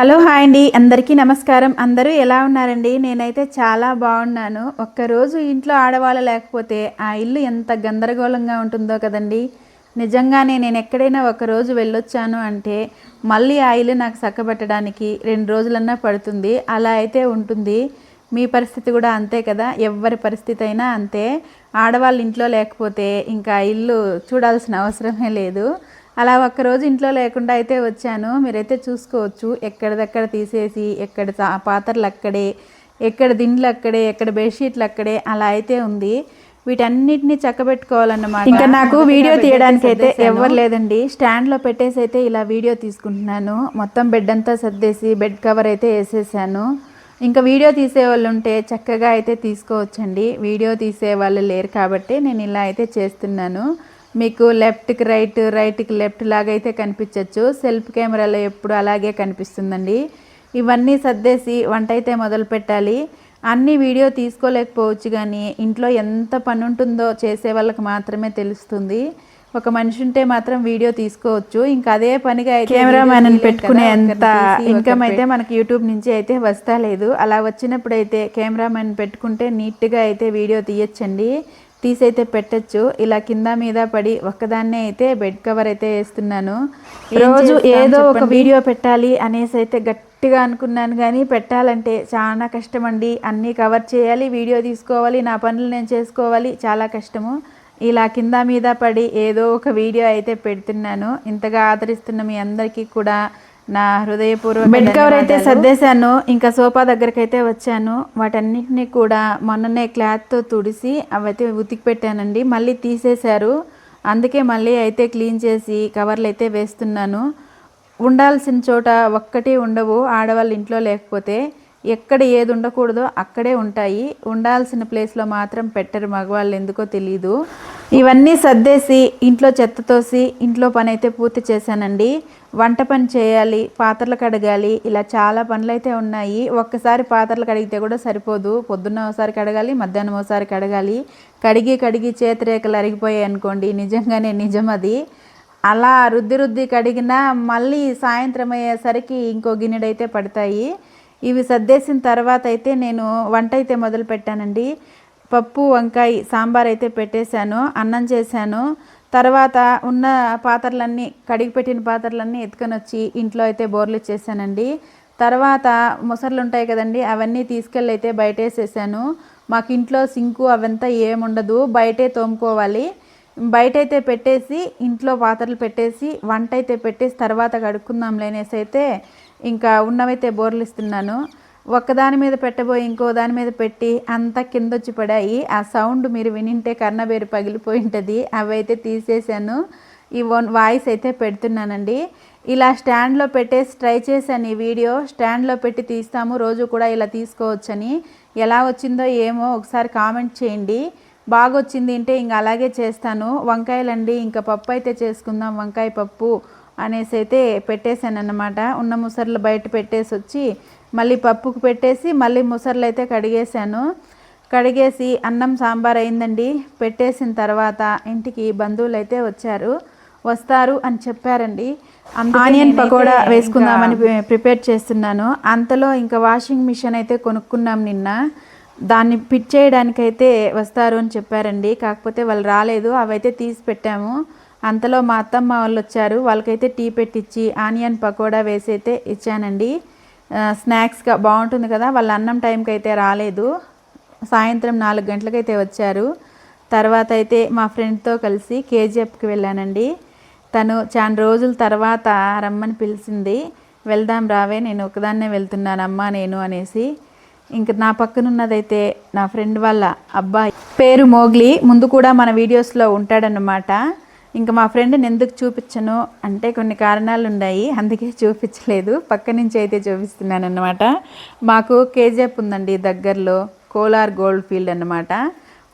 Hello hi అండి. అందరికీ నమస్కారం. అందరూ ఎలా ఉన్నారండి? నేనైతే చాలా బాగున్నాను. ఒక్కరోజు ఇంట్లో ఆడవాళ్ళు లేకపోతే ఆ ఇల్లు ఎంత గందరగోళంగా ఉంటుందో కదండి. నిజంగానే నేను ఎక్కడైనా ఒకరోజు వెళ్ళొచ్చాను అంటే మళ్ళీ ఆ ఇల్లు నాకు చక్కబెట్టడానికి రెండు రోజులన్నా పడుతుంది. అలా అయితే ఉంటుంది. మీ పరిస్థితి కూడా అంతే కదా? ఎవరి పరిస్థితి అయినా అంతే. ఆడవాళ్ళు ఇంట్లో లేకపోతే ఇంకా ఆ ఇల్లు చూడాల్సిన అవసరమే లేదు. అలా ఒక్కరోజు ఇంట్లో లేకుండా అయితే వచ్చాను. మీరైతే చూసుకోవచ్చు. ఎక్కడిదక్కడ తీసేసి ఎక్కడ పాత్రలు అక్కడే ఎక్కడ దిండ్లు అక్కడే ఎక్కడ బెడ్షీట్లు అక్కడే అలా అయితే ఉంది. వీటన్నిటిని చక్కబెట్టుకోవాలన్నమాట. ఇంకా నాకు వీడియో తీయడానికి అయితే ఎవరు లేదండి. స్టాండ్లో పెట్టేసి అయితే ఇలా వీడియో తీసుకుంటున్నాను. మొత్తం బెడ్ అంతా సర్దేసి బెడ్ కవర్ అయితే వేసేసాను. ఇంకా వీడియో తీసే వాళ్ళు ఉంటే చక్కగా అయితే తీసుకోవచ్చండి. వీడియో తీసే వాళ్ళు లేరు కాబట్టి నేను ఇలా అయితే చేస్తున్నాను. మీకు లెఫ్ట్కి రైట్ రైట్కి లెఫ్ట్ లాగా అయితే కనిపించవచ్చు సెల్ఫ్ కెమెరాలో ఎప్పుడు అలాగే కనిపిస్తుందండి. ఇవన్నీ సర్దేసి వంట అయితే మొదలు పెట్టాలి. అన్ని వీడియో తీసుకోలేకపోవచ్చు కానీ ఇంట్లో ఎంత పని ఉంటుందో చేసే వాళ్ళకి మాత్రమే తెలుస్తుంది. ఒక మనిషి ఉంటే మాత్రం వీడియో తీసుకోవచ్చు. ఇంకా అదే పనిగా అయితే కెమెరామ్యాన్ పెట్టుకునే అంత ఇన్కమ్ అయితే మనకి యూట్యూబ్ నుంచి అయితే వస్తా లేదు. అలా వచ్చినప్పుడు అయితే కెమెరామ్యాన్ పెట్టుకుంటే నీట్గా అయితే వీడియో తీయచ్చండి. తీసి అయితే పెట్టచ్చు. ఇలా కింద మీద పడి ఒక్కదాన్నే అయితే బెడ్ కవర్ అయితే వేస్తున్నాను. రోజు ఏదో ఒక వీడియో పెట్టాలి అనేసి అయితే గట్టిగా అనుకున్నాను కానీ పెట్టాలంటే చాలా కష్టం అండి అన్నీ కవర్ చేయాలి వీడియో తీసుకోవాలి నా పనులు నేను చేసుకోవాలి. చాలా కష్టము. ఇలా కింద మీద పడి ఏదో ఒక వీడియో అయితే పెడుతున్నాను. ఇంతగా ఆదరిస్తున్న మీ అందరికీ కూడా నా హృదయపూర్వక బెడ్ కవర్ అయితే సర్దేశాను ఇంకా సోఫా దగ్గరికి అయితే వచ్చాను. వాటన్నిటిని కూడా మొన్ననే క్లాత్తో తుడిసి అవైతే ఉతికి పెట్టానండి మళ్ళీ తీసేశారు. అందుకే మళ్ళీ అయితే క్లీన్ చేసి కవర్లు అయితే వేస్తున్నాను. ఉండాల్సిన చోట ఒక్కటి ఉండవు ఆడవాళ్ళు ఇంట్లో లేకపోతే. ఎక్కడ ఏది ఉండకూడదో అక్కడే ఉంటాయి. ఉండాల్సిన ప్లేస్లో మాత్రం పెట్టరు మగవాళ్ళు ఎందుకో తెలియదు ఇవన్నీ సర్దేసి ఇంట్లో చెత్త తోసి ఇంట్లో పని అయితే పూర్తి చేశానండి. వంట పని చేయాలి పాత్రలు కడగాలి ఇలా చాలా పనులు అయితే ఉన్నాయి. ఒక్కసారి పాత్రలు కడిగితే కూడా సరిపోదు. పొద్దున్న ఒకసారి కడగాలి మధ్యాహ్నం ఒకసారి కడగాలి. కడిగి కడిగి చేతిరేఖలు అరిగిపోయాయి అనుకోండి నిజంగానే నిజం అది. అలా రుద్ది రుద్ది కడిగినా మళ్ళీ సాయంత్రం అయ్యేసరికి ఇంకో గిన్నెడైతే పడతాయి. ఇవి సర్దేసిన తర్వాత అయితే నేను వంట అయితే మొదలు పెట్టానండి పప్పు వంకాయ సాంబార్ అయితే పెట్టేశాను అన్నం చేశాను. తర్వాత ఉన్న పాత్రలన్నీ కడిగి పెట్టిన పాత్రలన్నీ ఎత్తుకొని వచ్చి ఇంట్లో అయితే బోర్లు ఇచ్చేసానండి. తర్వాత ముసర్లు ఉంటాయి కదండి అవన్నీ తీసుకెళ్ళి అయితే బయటేసేసాను. మాకు ఇంట్లో సింకు అవంతా ఏముండదు బయటే తోముకోవాలి. బయట అయితే పెట్టేసి ఇంట్లో పాత్రలు పెట్టేసి వంట అయితే పెట్టేసి తర్వాత కడుక్కుందాం లేనేసి అయితే ఇంకా ఉన్నవైతే బోర్లు ఇస్తున్నాను. ఒక్కదాని మీద పెట్టబోయి ఇంకో దాని మీద పెట్టి అంతా కింద వచ్చి పడాయి. ఆ సౌండ్ మీరు వినింటే కన్నబేరు పగిలిపోయి ఉంటుంది. అవి అయితే తీసేసాను ఈ వన్ వాయిస్ అయితే పెడుతున్నానండి. ఇలా స్టాండ్లో పెట్టేసి ట్రై చేశాను ఈ వీడియో. స్టాండ్లో పెట్టి తీస్తాము. రోజు కూడా ఇలా తీసుకోవచ్చని. ఎలా వచ్చిందో ఏమో ఒకసారి కామెంట్ చేయండి. బాగా వచ్చింది అంటే ఇంకా అలాగే చేస్తాను. వంకాయలండి. ఇంకా పప్పు అయితే చేసుకుందాం. వంకాయ పప్పు. అనేసి అయితే పెట్టేశాను అన్నమాట ఉన్న ముసర్లు బయట పెట్టేసి వచ్చి మళ్ళీ పప్పుకు పెట్టేసి మళ్ళీ ముసర్లు అయితే కడిగేశాను. కడిగేసి అన్నం సాంబార్ అయిందండి. పెట్టేసిన తర్వాత ఇంటికి బంధువులు అయితే వచ్చారు. వస్తారు అని చెప్పారండి. ఆనియన్ పకోడా వేసుకుందామని ప్రిపేర్ చేస్తున్నాను. అంతలో ఇంకా వాషింగ్ మిషన్ అయితే కొనుక్కున్నాం నిన్న. దాన్ని పిట్ చేయడానికైతే వస్తారు అని చెప్పారండి. కాకపోతే వాళ్ళు రాలేదు. అవైతే తీసి పెట్టాము. అంతలో మా అత్తమ్మ వాళ్ళు వచ్చారు వాళ్ళకైతే టీ పెట్టించి ఆనియన్ పకోడా వేసి అయితే ఇచ్చానండి. స్నాక్స్గా బాగుంటుంది కదా వాళ్ళ అన్నం టైంకి అయితే రాలేదు. సాయంత్రం నాలుగు గంటలకైతే వచ్చారు. తర్వాత అయితే మా ఫ్రెండ్తో కలిసి కేజీఎఫ్కి వెళ్ళానండి. తను చాలా రోజుల తర్వాత రమ్మని పిలిచింది. వెళ్దాం రావే నేను ఒకదాన్నే వెళ్తున్నానమ్మా నేను అనేసి. ఇంక నా పక్కన ఉన్నదైతే నా ఫ్రెండ్ వాళ్ళ అబ్బాయి. పేరు మోగ్లీ. ముందు కూడా మన వీడియోస్లో ఉంటాడన్నమాట. ఇంకా మా ఫ్రెండ్ని ఎందుకు చూపించను? అంటే కొన్ని కారణాలు ఉన్నాయి అందుకే చూపించలేదు. పక్క నుంచి అయితే చూపిస్తున్నాను అనమాట మాకు కేజీఎఫ్ ఉందండి దగ్గరలో. కోలార్ గోల్డ్ ఫీల్డ్ అన్నమాట.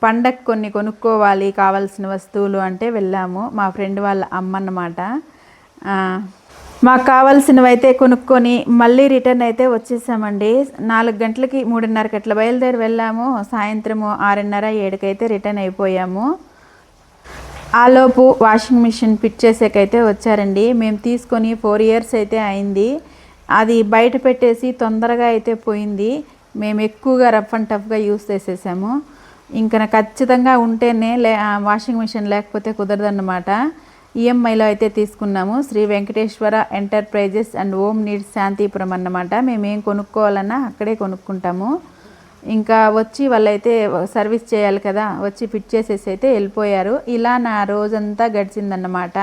పండగ కొన్ని కొనుక్కోవాలి కావాల్సిన వస్తువులు అంటే వెళ్ళాము. మా ఫ్రెండ్ వాళ్ళ అమ్మ అన్నమాట. మాకు కావాల్సినవి అయితే కొనుక్కొని మళ్ళీ రిటర్న్ అయితే వచ్చేసామండి. నాలుగు గంటలకి మూడున్నరకి అట్లా బయలుదేరి వెళ్ళాము. సాయంత్రము ఆరున్నర ఏడుకైతే రిటర్న్ అయిపోయాము. ఆలోపు వాషింగ్ మిషన్ ఫిట్ చేసేకైతే వచ్చారండి. మేము తీసుకొని ఫోర్ ఇయర్స్ అయితే అయింది. అది బయట పెట్టేసి తొందరగా అయితే పోయింది. మేము ఎక్కువగా రఫ్ అండ్ టఫ్గా యూస్ చేసేసాము. ఇంకా ఖచ్చితంగా ఉంటేనే లే వాషింగ్ మిషన్ లేకపోతే కుదరదన్నమాట. ఈఎంఐలో అయితే తీసుకున్నాము. Shri Venkateswara enterprises and Om need Santhipuram అన్నమాట. మేము ఏం కొనుక్కోవాలన్నా అక్కడే కొనుక్కుంటాము. ఇంకా వచ్చి వాళ్ళైతే సర్వీస్ చేయాలి కదా వచ్చి ఫిట్ చేసేసి అయితే వెళ్ళిపోయారు. ఇలా నా రోజంతా గడిచిందన్నమాట.